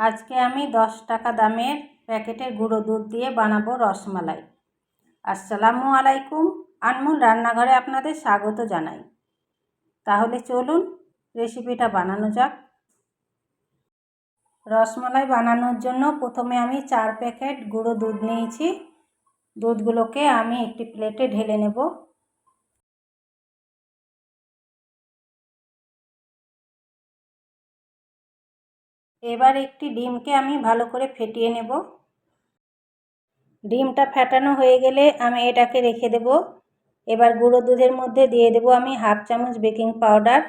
আজকে আমি দশ টাকা দামের প্যাকেটের গুঁড়ো দুধ দিয়ে বানাবো রসমালাই। আসসালামু আলাইকুম, আনমুল রান্নাঘরে আপনাদের স্বাগত জানাই। তাহলে চলুন রেসিপিটা বানানো যাক। রসমালাই বানানোর জন্য প্রথমে আমি চার প্যাকেট গুঁড়ো দুধ নিয়েছি। দুধগুলোকে আমি একটি প্লেটে ঢেলে নেব। এবার একটি ডিমকে আমি ভালো করে ফেটিয়ে নেব। ডিমটা ফেটানো হয়ে গেলে আমি এটাকে রেখে দেব। এবার গুঁড়ো দুধের মধ্যে দিয়ে দেব আমি হাফ চামচ বেকিং পাউডার।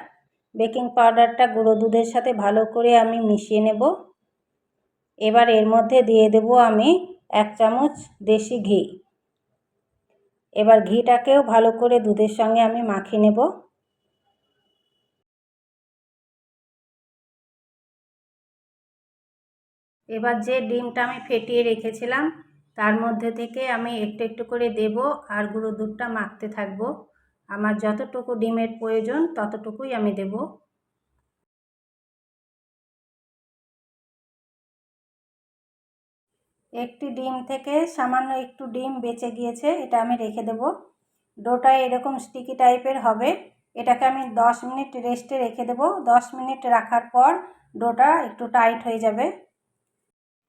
বেকিং পাউডারটা গুঁড়ো দুধের সাথে ভালো করে আমি মিশিয়ে নেব। এবার এর মধ্যে দিয়ে দেব আমি এক চামচ দেশি ঘি। এবার ঘিটাকেও ভালো করে দুধের সঙ্গে আমি মাখিয়ে নেব। এবার যে ডিমটা আমি ফেটিয়ে রেখেছিলাম, তার মধ্যে থেকে আমি একটু একটু করে দেব আর গুঁড়ো দুধটা মাখতে থাকব। আমার যতটুকু ডিমের প্রয়োজন, ততটুকুই আমি দেব। একটি ডিম থেকে সামান্য একটু ডিম বেঁচে গিয়েছে, এটা আমি রেখে দেব। ডোটা এরকম স্টিকি টাইপের হবে। এটাকে আমি দশ মিনিট রেস্টে রেখে দেব। দশ মিনিট রাখার পর ডোটা একটু টাইট হয়ে যাবে।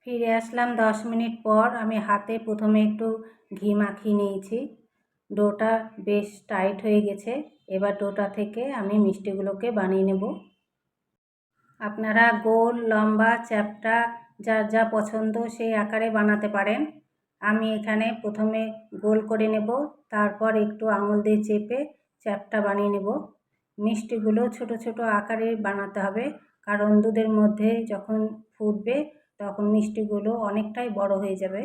ফিরে আসলাম দশ মিনিট পর। আমি হাতে প্রথমে একটু ঘি মাখিয়ে নিয়েছি। ডোটা বেশ টাইট হয়ে গেছে। এবার ডোটা থেকে আমি মিষ্টিগুলোকে বানিয়ে নেব। আপনারা গোল, লম্বা, চ্যাপটা, যার যা পছন্দ সেই আকারে বানাতে পারেন। আমি এখানে প্রথমে গোল করে নেব। তারপর একটু আঙুল দিয়ে চেপে চ্যাপটা বানিয়ে নেব। মিষ্টিগুলো ছোট ছোট আকারে বানাতে হবে। কারণ দুধের মধ্যে যখন ফুটবে তখন মিষ্টিগুলো অনেকটাই বড় হয়ে যাবে।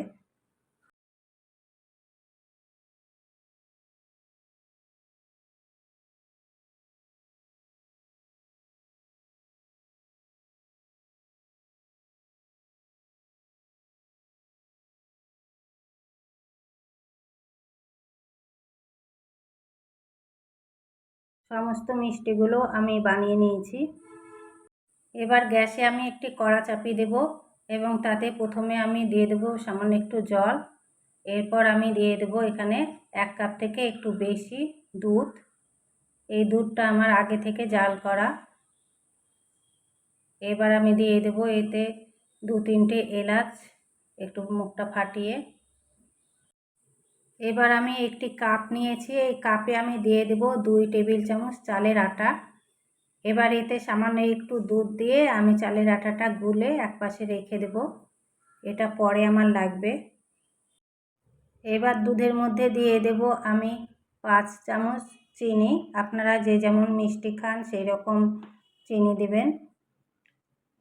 সমস্ত মিষ্টিগুলো আমি বানিয়ে নিয়েছি। এবার গ্যাসে আমি একটি কড়া চাপিয়ে দেব। এবং তাতে প্রথমে আমি দিয়ে দেব সামান্য একটু জল। এরপর আমি দিয়ে দেব এখানে এক কাপ থেকে একটু বেশি দুধ। এই দুধটা আমার আগে থেকে জাল করা। এবার আমি দিয়ে দেব এতে দু তিনটে এলাচ, একটু মুখটা ফাটিয়ে। এবার আমি একটি কাপ নিয়েছি। এই কাপে আমি দিয়ে দেব দুই টেবিল চামচ চালের আটা। এবার এতে সামান্য একটু দুধ দিয়ে আমি চালের আটাটা গুলে একপাশে রেখে দেব। এটা পরে আমার লাগবে। এবার দুধের মধ্যে দিয়ে দেব আমি পাঁচ চামচ চিনি। আপনারা যে যেমন মিষ্টি খান, সেই রকম চিনি দেবেন।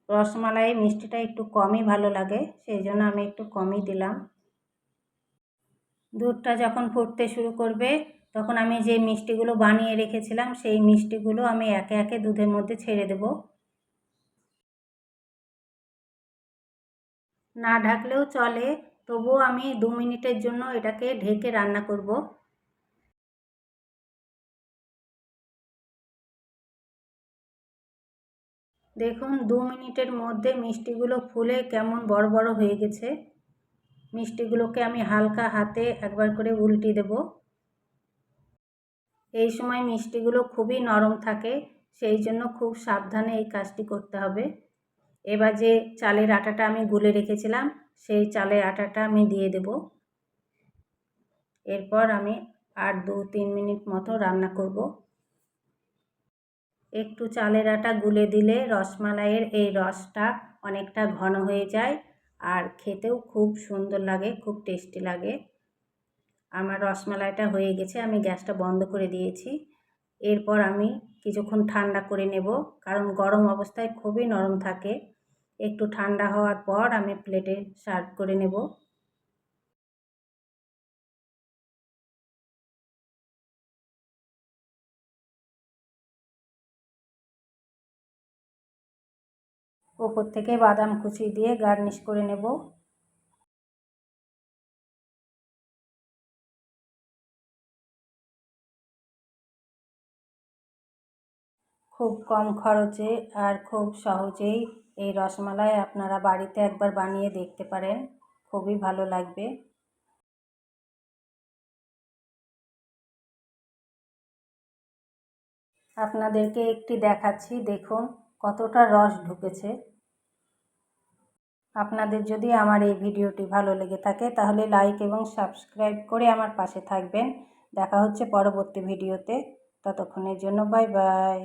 রসমালাই মিষ্টিটা একটু কমই ভালো লাগে, সেই জন্য আমি একটু কমই দিলাম। দুধটা যখন ফুটতে শুরু করবে তখন আমি যে মিষ্টিগুলো বানিয়ে রেখেছিলাম, সেই মিষ্টিগুলো আমি একে একে দুধের মধ্যে ছেড়ে দেব। না ঢাকলেও চলে, তবুও আমি দু মিনিটের জন্য এটাকে ঢেকে রান্না করব। দেখুন, দু মিনিটের মধ্যে মিষ্টিগুলো ফুলে কেমন বড় বড় হয়ে গেছে। মিষ্টিগুলোকে আমি হালকা হাতে একবার করে উল্টে দেব। এই সময় মিষ্টিগুলো খুবই নরম থাকে, সেই জন্য খুব সাবধানে এই কাজটি করতে হবে। এবার যে চালের আটাটা আমি গুলে রেখেছিলাম, সেই চালের আটাটা আমি দিয়ে দেব। এরপর আমি আর দু তিন মিনিট মতো রান্না করব। একটু চালের আটা গুলে দিলে রসমালাইয়ের এই রসটা অনেকটা ঘন হয়ে যায়, আর খেতেও খুব সুন্দর লাগে, খুব টেস্টি লাগে। আমার রসমালাইটা হয়ে গেছে, আমি গ্যাসটা বন্ধ করে দিয়েছি। এরপর আমি কিছুক্ষণ ঠান্ডা করে নেব, কারণ গরম অবস্থায় খুবই নরম থাকে। একটু ঠান্ডা হওয়ার পর আমি প্লেটে সার্ভ করে নেব। ওপর থেকে বাদাম কুচি দিয়ে গার্নিশ করে নেব। খুব কম খরচে আর খুব সহজেই এই রসমালাই আপনারা বাড়িতে একবার বানিয়ে দেখতে পারেন। খুবই ভালো লাগবে। আপনাদেরকে একটি দেখাচ্ছি, দেখুন কতটা রস ঢুকেছে। আপনাদের যদি আমার এই ভিডিওটি ভালো লেগে থাকে, তাহলে লাইক এবং সাবস্ক্রাইব করে আমার পাশে থাকবেন। দেখা হচ্ছে পরবর্তী ভিডিওতে। ততক্ষণের জন্য বাই বাই।